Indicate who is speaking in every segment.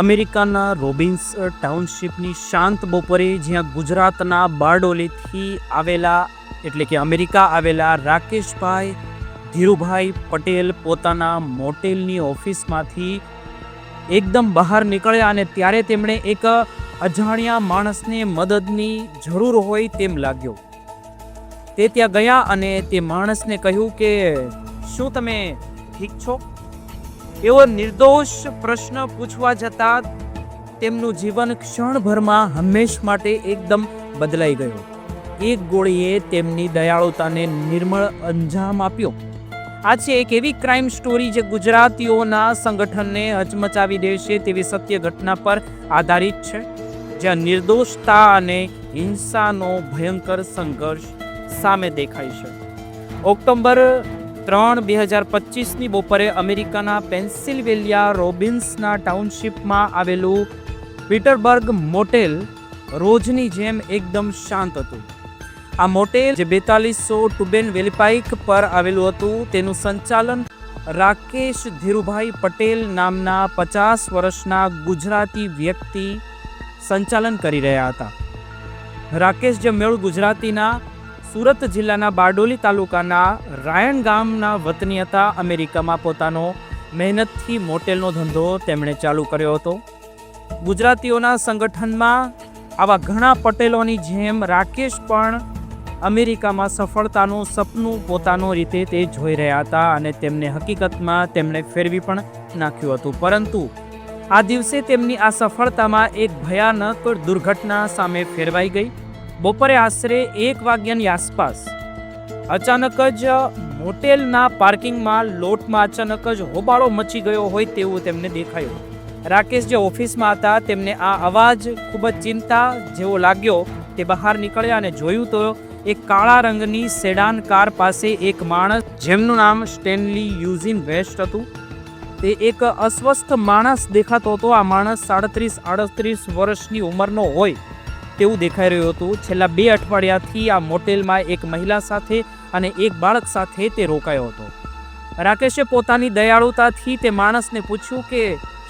Speaker 1: અમેરિકાના રોબિન્સ ટાઉનશીપની શાંત બપોરે જ્યાં ગુજરાતના બારડોલીથી આવેલા, એટલે કે અમેરિકા આવેલા રાકેશભાઈ, ધીરુભાઈ પટેલ પોતાના મોટેલની ઓફિસમાંથી એકદમ બહાર નીકળ્યા અને ત્યારે તેમણે એક અજાણ્યા માણસને મદદની જરૂર હોય તેમ લાગ્યો. તે ત્યાં ગયા અને તે માણસને કહ્યું કે, શું તમે ઠીક છો? એવો નિર્દોષ પ્રશ્ન પૂછવા જતાં તેમનું જીવન ક્ષણભરમાં હંમેશ માટે એકદમ બદલાઈ ગયું. એક ગોળીએ તેમની દયાળુતાને નિર્મળ અંજામ આપ્યો. આ છે એક એવી ક્રાઇમ સ્ટોરી જે ગુજરાતીઓના સંગઠનને હચમચાવી દેશે તેવી સત્ય ઘટના પર આધારિત છે, જ્યાં નિર્દોષતા અને હિંસાનો ભયંકર સંઘર્ષ સામે દેખાય છે. ઓક્ટોબર ત્રણ બે હજાર પચીસની બપોરે અમેરિકાના પેન્સિલવેલિયા રોબિન્સના ટાઉનશીપમાં આવેલું પીટરબર્ગ મોટેલ રોજની જેમ એકદમ શાંત હતું. આ મોટેલ જે બેતાલીસો ટુબેન વેલપાઇક પર આવેલું હતું, તેનું સંચાલન રાકેશ ધીરુભાઈ પટેલ નામના પચાસ વર્ષના ગુજરાતી વ્યક્તિ સંચાલન કરી રહ્યા હતા. રાકેશ જે મેળ ગુજરાતીના સુરત જિલ્લાના બારડોલી તાલુકાના રાયણ ગામના વતની હતા. અમેરિકામાં પોતાનો મહેનતથી મોટેલનો ધંધો તેમણે ચાલુ કર્યો હતો. ગુજરાતીઓના સંગઠનમાં આવા ઘણા પટેલોની જેમ રાકેશ પણ અમેરિકામાં સફળતાનું સપનું પોતાનો રીતે તે જોઈ રહ્યા હતા અને તેમને હકીકતમાં તેમણે ફેરવી પણ નાખ્યું હતું. પરંતુ આ દિવસે તેમની આ સફળતામાં એક ભયાનક દુર્ઘટના સામે ફેરવાઈ ગઈ. બપોરે આશરે એક વાગ્યાની આસપાસ અચાનક જ હોટેલના પાર્કિંગમાં લોટમાં અચાનક જ હોબાળો મચી ગયો હોય તેવું તેમને દેખાયું. રાકેશ જે ઓફિસમાં હતા તેમને આ અવાજ ખૂબ જ ચિંતા જેવો લાગ્યો. તે બહાર નીકળ્યા અને જોયું તો એક કાળા રંગની સેડાન કાર પાસે એક માણસ જેમનું નામ સ્ટેનલી યુઝિન વેસ્ટ હતું. તે એક અસ્વસ્થ માણસ દેખાતો હતો. આ માણસ સાડત્રીસ, આડત્રીસ વર્ષની ઉંમરનો હોય. તેવું દેખાઈ રહ્યું હતું. છેલ્લા બે અઠવાડિયાથી આ મોટેલમાં એક મહિલા સાથે અને એક બાળક સાથે તે રોકાયો હતો. રાકેશે પોતાની દયાળુતાથી તે માણસને પૂછ્યું કે,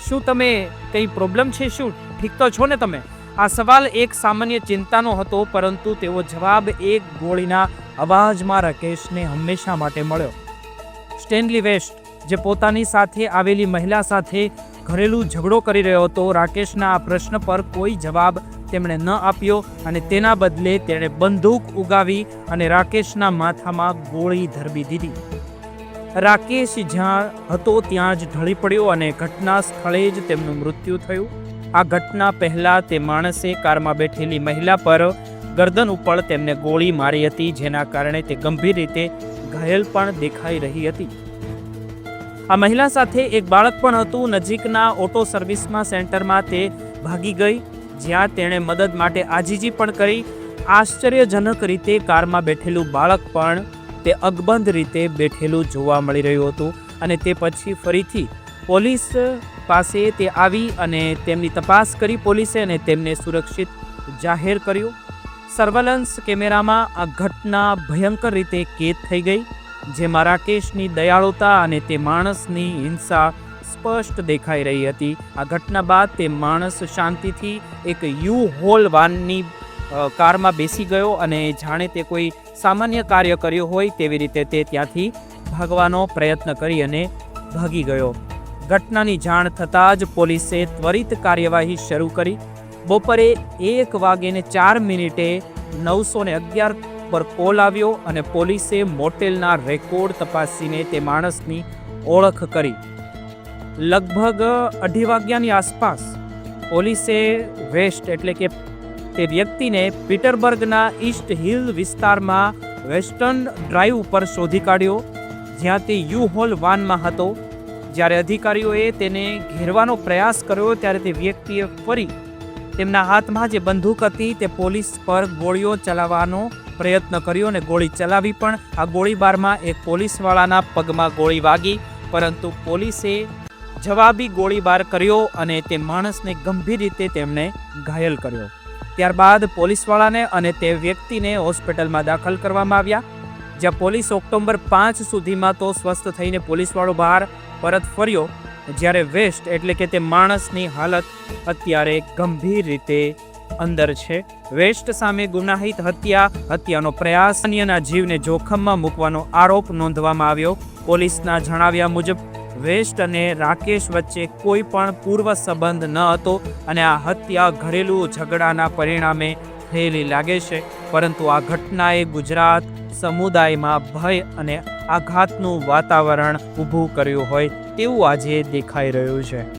Speaker 1: શું તમે કંઈ પ્રોબ્લેમ છે? શું ઠીક તો છો ને તમે? આ સવાલ એક સામાન્ય ચિંતાનો હતો, પરંતુ તેવો જવાબ એક ગોળીના અવાજમાં રાકેશને હંમેશા માટે મળ્યો. સ્ટેનલી વેસ્ટ, જે પોતાની સાથે આવેલી મહિલા સાથે ઘરેલું ઝઘડો કરી રહ્યો હતો, રાકેશના આ પ્રશ્ન પર કોઈ જવાબ તેમણે ન આપ્યો અને તેના બદલે તેણે બંદૂક ઉગાવી અને રાકેશના માથામાં ગોળી ધરબી દીધી. રાકેશ જ્યાં હતો ત્યાં જ ઢળી પડ્યો અને ઘટના સ્થળે જ તેમનું મૃત્યુ થયું. આ ઘટના પહેલાં તે માણસે કારમાં બેઠેલી મહિલા પર ગરદન ઉપર તેમને ગોળી મારી હતી, જેના કારણે તે ગંભીર રીતે ઘાયલ પણ દેખાઈ રહી હતી. આ મહિલા સાથે એક બાળક પણ હતું. નજીકના ઓટો સર્વિસમાં સેન્ટરમાં તે ભાગી ગઈ. જ્યાં તેણે મદદ માટે આજીજી પણ કરી. આશ્ચર્યજનક રીતે કારમાં બેઠેલું બાળક પણ તે અકબંધ રીતે બેઠેલું જોવા મળી રહ્યું હતું અને તે પછી ફરીથી પોલીસ પાસે તે આવી અને તેમની તપાસ કરી પોલીસે અને તેમને સુરક્ષિત જાહેર કર્યું. સર્વેલન્સ કેમેરામાં આ ઘટના ભયંકર રીતે કેદ થઈ ગઈ જેમાં રાકેશની દયાળુતા અને તે માણસની હિંસા સ્પષ્ટ દેખાઈ રહી હતી. આ ઘટના બાદ તે માણસ શાંતિથી એક યુ હોલ વાનની કારમાં બેસી ગયો અને જાણે તે કોઈ સામાન્ય કાર્ય કર્યું હોય તેવી રીતે તે ત્યાંથી ભાગવાનો પ્રયત્ન કરી અને ભાગી ગયો. ઘટનાની જાણ થતાં જ પોલીસે ત્વરિત કાર્યવાહી શરૂ કરી. બપોરે એક વાગેને ચાર મિનિટે નવસો ને અગિયાર પર કોલ આવ્યો અને પોલીસે મોટેલના રેકોર્ડ તપાસીને તે માણસની ઓળખ કરી. લગભગ અઢી વાગ્યાની આસપાસ પોલીસે વેસ્ટ એટલે કે તે વ્યક્તિને પીટરબર્ગના ઈસ્ટ હિલ વિસ્તારમાં વેસ્ટર્ન ડ્રાઈવ ઉપર શોધી કાઢ્યો, જ્યાં તે યુ હોલ વાનમાં હતો. જ્યારે અધિકારીઓએ તેને ઘેરવાનો પ્રયાસ કર્યો, ત્યારે તે વ્યક્તિએ ફરી તેમના હાથમાં જે બંદૂક હતી તે પોલીસ પર ગોળીઓ ચલાવવાનો પ્રયત્ન કર્યો અને ગોળી ચલાવી પણ આ ગોળીબારમાં એક પોલીસવાળાના પગમાં ગોળી વાગી, પરંતુ પોલીસે જવાબી ગોળીબાર કર્યો અને તે માણસને ગંભીર રીતે તેમણે ઘાયલ કર્યો. ત્યારબાદ પોલીસવાળાને અને તે વ્યક્તિને હોસ્પિટલમાં દાખલ કરવામાં આવ્યા. જ્યાં પોલીસ ઓક્ટોબર પાંચ સુધીમાં તો સ્વસ્થ થઈને પોલીસવાળો બહાર પરત ફર્યો, જ્યારે વેસ્ટ એટલે કે તે માણસની હાલત અત્યારે ગંભીર રીતે અંદર છે. વેસ્ટ સામે ગુનાહિત હત્યા, હત્યાનો પ્રયાસ, અન્યના જીવને જોખમમાં મૂકવાનો આરોપ નોંધવામાં આવ્યો. પોલીસના જણાવ્યા મુજબ વેસ્ટ અને રાકેશ વચ્ચે કોઈ પણ પૂર્વ સંબંધ ન હતો અને આ હત્યા ઘરેલું ઝઘડાના પરિણામે થયેલી લાગે છે. પરંતુ આ ઘટનાએ ગુજરાત સમુદાયમાં ભય અને આઘાતનું વાતાવરણ ઊભું કર્યું હોય તેવું આજે દેખાઈ રહ્યું છે.